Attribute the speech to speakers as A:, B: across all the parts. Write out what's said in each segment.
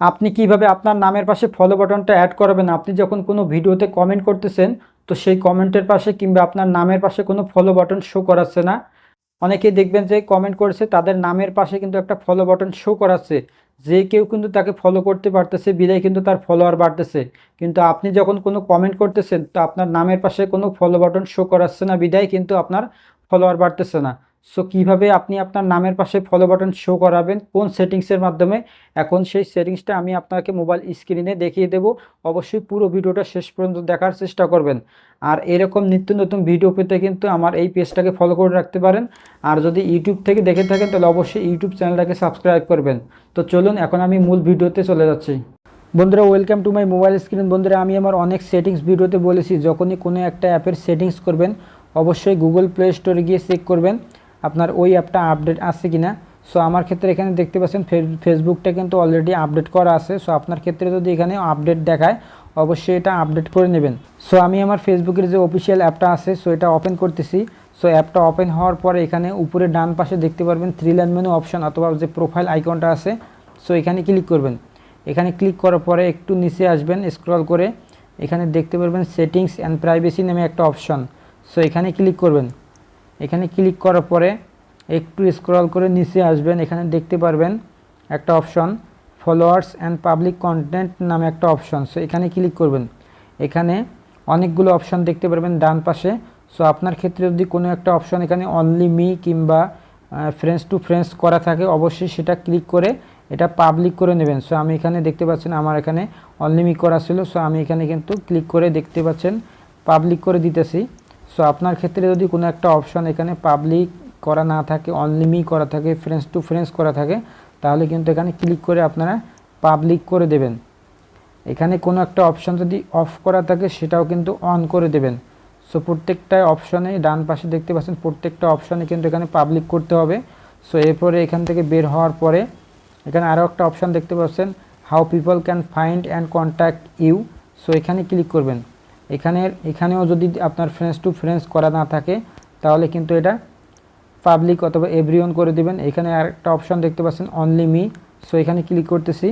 A: আপনি কীভাবে আপনার নামের পাশে ফলো বাটনটা অ্যাড করবেন? আপনি যখন কোনো ভিডিওতে কমেন্ট করতেছেন, তো সেই কমেন্টের পাশে কিংবা আপনার নামের পাশে কোনো ফলো বাটন শো করাচ্ছে না। অনেকেই দেখবেন যে কমেন্ট করেছে, তাদের নামের পাশে কিন্তু একটা ফলো বাটন শো করাচ্ছে। যে কেউ কিন্তু তাকে ফলো করতে পারতেছে, বিদায় কিন্তু তার ফলোয়ার বাড়তেছে। কিন্তু আপনি যখন কোনো কমেন্ট করতেছেন, তো আপনার নামের পাশে কোনো ফলো বাটন শো করাচ্ছে না, বিদায় কিন্তু আপনার ফলোয়ার বাড়তেছে না। সো কীভাবে আপনি আপনার নামের পাশে ফলো বাটন শো করাবেন? কোন সেটিংসের মাধ্যমে? এখন সেই সেটিংসটা আমি আপনাকে মোবাইল স্ক্রিনে দেখিয়ে দেব। অবশ্যই পুরো ভিডিওটা শেষ পর্যন্ত দেখার চেষ্টা করবেন। আর এরকম নিত্য নতুন ভিডিও পেতে কিন্তু আমার এই পেজটাকে ফলো করে রাখতে পারেন। আর যদি ইউটিউব থেকে দেখে থাকেন, তাহলে অবশ্যই ইউটিউব চ্যানেলটাকে সাবস্ক্রাইব করবেন। তো চলুন, এখন আমি মূল ভিডিওতে চলে যাচ্ছি। বন্ধুরা welcome to my mobile screen বন্ধুরা, আমি আমার অনেক সেটিংস ভিডিওতে বলেছি। যখনই কোনো একটা অ্যাপের সেটিংস করবেন, অবশ্যই গুগল প্লে স্টোরে গিয়ে চেক করবেন। আপনার ওই অ্যাপটা আপডেট আছে কিনা? সো আমার ক্ষেত্রে এখানে দেখতে পাচ্ছেন ফেসবুকটা কিন্তু অলরেডি আপডেট করা আছে। সো আপনার ক্ষেত্রে যদি এখানে আপডেট দেখায়, অবশ্যই এটা আপডেট করে নেবেন। সো আমি আমার ফেসবুকের যে অফিসিয়াল অ্যাপটা আছে সো এটা ওপেন করতেছি। সো অ্যাপটা ওপেন হওয়ার পরে এখানে উপরে ডান পাশে দেখতে পারবেন থ্রি লাইন মেনু অপশন অথবা যে প্রোফাইল আইকনটা আছে সো এখানে ক্লিক করবেন। এখানে ক্লিক করার পরে একটু নিচে আসবেন স্ক্রল করে। এখানে দেখতে পারবেন সেটিংস অ্যান্ড প্রাইভেসি নামে একটা অপশন সো এখানে ক্লিক করবেন। এখানে ক্লিক করার পরে একটু স্ক্রল করে নিচে আসবেন, এখানে দেখতে পারবেন একটা option followers and public content নামে একটা অপশন সো এখানে ক্লিক করবেন। এখানে অনেকগুলো অপশন দেখতে পারবেন ডান পাশে সো আপনার ক্ষেত্রে যদি কোনো একটা অপশন এখানে অনলি মি কিংবা ফ্রেন্ডস টু ফ্রেন্ডস করা থাকে, অবশ্যই সেটা ক্লিক করে এটা পাবলিক করে নেবেন। সো আমি এখানে দেখতে পাচ্ছেন আমার এখানে অনলি মি করা ছিল সো আমি এখানে কিন্তু ক্লিক করে দেখতে পাচ্ছেন পাবলিক করে দিতেছি। সো আপনার ক্ষেত্রে যদি কোনো একটা অপশন এখানে পাবলিক করা না থাকে অনলি মি করা থাকে ফ্রেন্ডস টু ফ্রেন্ডস করা থাকে, তাহলে কিন্তু এখানে ক্লিক করে আপনারা পাবলিক করে দেবেন। এখানে কোনো একটা অপশন যদি অফ করা থাকে, সেটাও কিন্তু অন করে দেবেন। সো প্রত্যেকটা অপশনে ডান পাশে দেখতে পাচ্ছেন, প্রত্যেকটা অপশনে কিন্তু এখানে পাবলিক করতে হবে। সো এরপরে এখান থেকে বের হওয়ার পরে এখানে আরও একটা অপশান দেখতে পাচ্ছেন how people can find and contact you so এখানে ক্লিক করবেন। এখানের, এখানেও যদি আপনার ফ্রেন্ডস টু ফ্রেন্ডস করা না থাকে, তাহলে কিন্তু এটা পাবলিক অথবা এভরিওন করে দিবেন। এখানে আরেকটা অপশন দেখতে পাচ্ছেন অনলি মি সো এখানে ক্লিক করতেছি।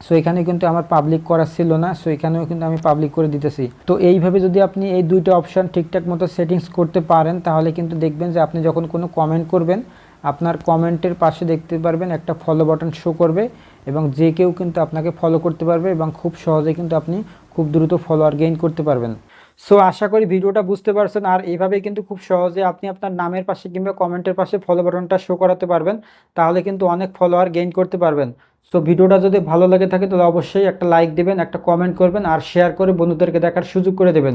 A: সো এখানে কিন্তু আমার পাবলিক করা ছিল না। সো এখানেও কিন্তু আমি পাবলিক করে দিতেছি। তো, এইভাবে যদি আপনি এই দুইটা অপশন ঠিকঠাক মতো সেটিংস করতে পারেন, তাহলে কিন্তু দেখবেন যে আপনি যখন কোনো কমেন্ট করবেন আপনার কমেন্টের পাশে দেখতে পারবেন একটা ফলো বাটন শো করবে এবং যে কেউ কিন্তু আপনাকে ফলো করতে পারবে এবং খুব সহজে কিন্তু আপনি খুব দ্রুত ফলোয়ার গেইন করতে পারবেন। সো আশা করি ভিডিওটা বুঝতে পারছেন। আর এইভাবে কিন্তু খুব সহজে আপনি আপনার নামের পাশে কিংবা কমেন্টের পাশে ফলো বাটনটা শো করাতে পারবেন। তাহলে কিন্তু অনেক ফলোয়ার গেইন করতে পারবেন। সো ভিডিওটা যদি ভালো লাগে থাকে, তাহলে অবশ্যই একটা লাইক দেবেন, একটা কমেন্ট করবেন আর শেয়ার করে বন্ধুদেরকে দেখার সুযোগ করে দেবেন।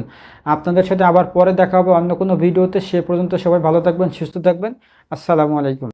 A: আপনাদের সাথে আবার পরে দেখা হবে অন্য কোনো ভিডিওতে। সে পর্যন্ত সবাই ভালো থাকবেন, সুস্থ থাকবেন। আসসালামু আলাইকুম।